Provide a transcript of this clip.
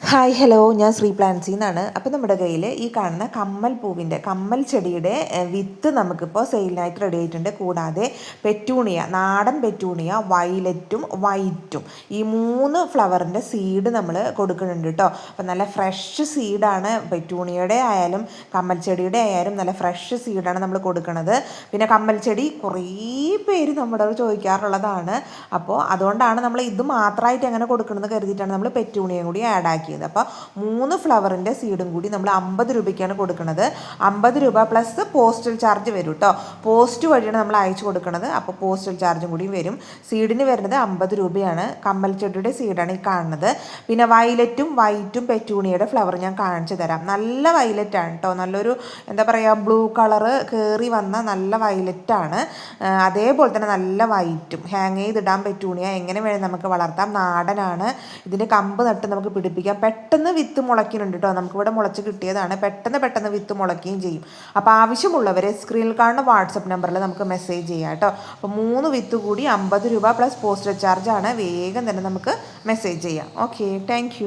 Hi hello ഞാൻ ശ്രീ പ്ലാൻസി എന്നാണ്. അപ്പോൾ നമ്മുടെ കയ്യിൽ ഈ കാണുന്ന കമ്മൽ പൂവിന്റെ കമ്മൽ ചെടിയുടെ വിത്ത് നമുക്കിപ്പോൾ സെയിലിനായിട്ട് റെഡി ആയിട്ടുണ്ട്. കൂടാതെ പെറ്റൂണിയ നാടൻ പെറ്റൂണിയ വയലറ്റും വൈറ്റും. ഈ മൂന്ന് ഫ്ലവറിന്റെ സീഡ് നമ്മൾ കൊടുക്കുന്നുണ്ട് കേട്ടോ അപ്പോൾ നല്ല ഫ്രഷ് സീഡാണ് പെറ്റൂണിയുടെ ആയാലും കമ്മൽ ചെടിയുടെ ആയാലും നല്ല ഫ്രഷ് സീഡാണ് നമ്മൾ കൊടുക്കുന്നത് പിന്നെ കമ്മൽ ചെടി കുറേ പേര് നമ്മുടെ ചോദിക്കാറുള്ളതാണ്. അപ്പോൾ അതുകൊണ്ടാണ് നമ്മൾ ഇത് മാത്രമായിട്ട് എങ്ങനെ കൊടുക്കണമെന്ന് കരുതിയിട്ടാണ് നമ്മൾ പെറ്റൂണിയും കൂടി ആഡ് ആക്കിയത്. ചെയ്ത് അപ്പോൾ മൂന്ന് ഫ്ലവറിന്റെ സീഡും കൂടി നമ്മൾ അമ്പത് രൂപയ്ക്കാണ് കൊടുക്കുന്നത് അമ്പത് രൂപ പ്ലസ് പോസ്റ്റൽ ചാർജ് വരും കേട്ടോ പോസ്റ്റ് വഴിയാണ് നമ്മൾ അയച്ചു കൊടുക്കുന്നത് അപ്പോൾ പോസ്റ്റൽ ചാർജും കൂടി വരും. സീഡിന് വരുന്നത് അമ്പത് രൂപയാണ്. കമ്മൽ ചെടിയുടെ സീഡാണ് ഈ കാണുന്നത്. പിന്നെ വയലറ്റും വൈറ്റും പെറ്റൂണിയുടെ ഫ്ലവർ ഞാൻ കാണിച്ചു തരാം. നല്ല വയലറ്റാണ് കേട്ടോ നല്ലൊരു എന്താ പറയുക ബ്ലൂ കളറ് കയറി വന്ന നല്ല വയലറ്റാണ് അതേപോലെ തന്നെ നല്ല വൈറ്റും ഹാങ് ചെയ്തിടാൻ പെറ്റൂണിയ. എങ്ങനെ വേണം നമുക്ക് വളർത്താം. നാടനാണ്. ഇതിന്റെ കമ്പ് നട്ട് നമുക്ക് പിടിപ്പിക്കാം. പെട്ടെന്ന് വിത്ത് മുളയ്ക്കുന്നുണ്ട് കേട്ടോ. നമുക്കിവിടെ മുളച്ച് കിട്ടിയതാണ്. പെട്ടെന്ന് പെട്ടെന്ന് വിത്ത് മുളയ്ക്കുകയും ചെയ്യും. അപ്പോൾ ആവശ്യമുള്ളവരെ സ്ക്രീനിൽ കാണുന്ന വാട്സപ്പ് നമ്പറിൽ നമുക്ക് മെസ്സേജ് ചെയ്യാം കേട്ടോ. അപ്പോൾ മൂന്ന് വിത്ത് കൂടി അമ്പത് രൂപ പ്ലസ് പോസ്റ്റൽ ചാർജാണ്. വേഗം തന്നെ നമുക്ക് മെസ്സേജ് ചെയ്യാം. Okay thank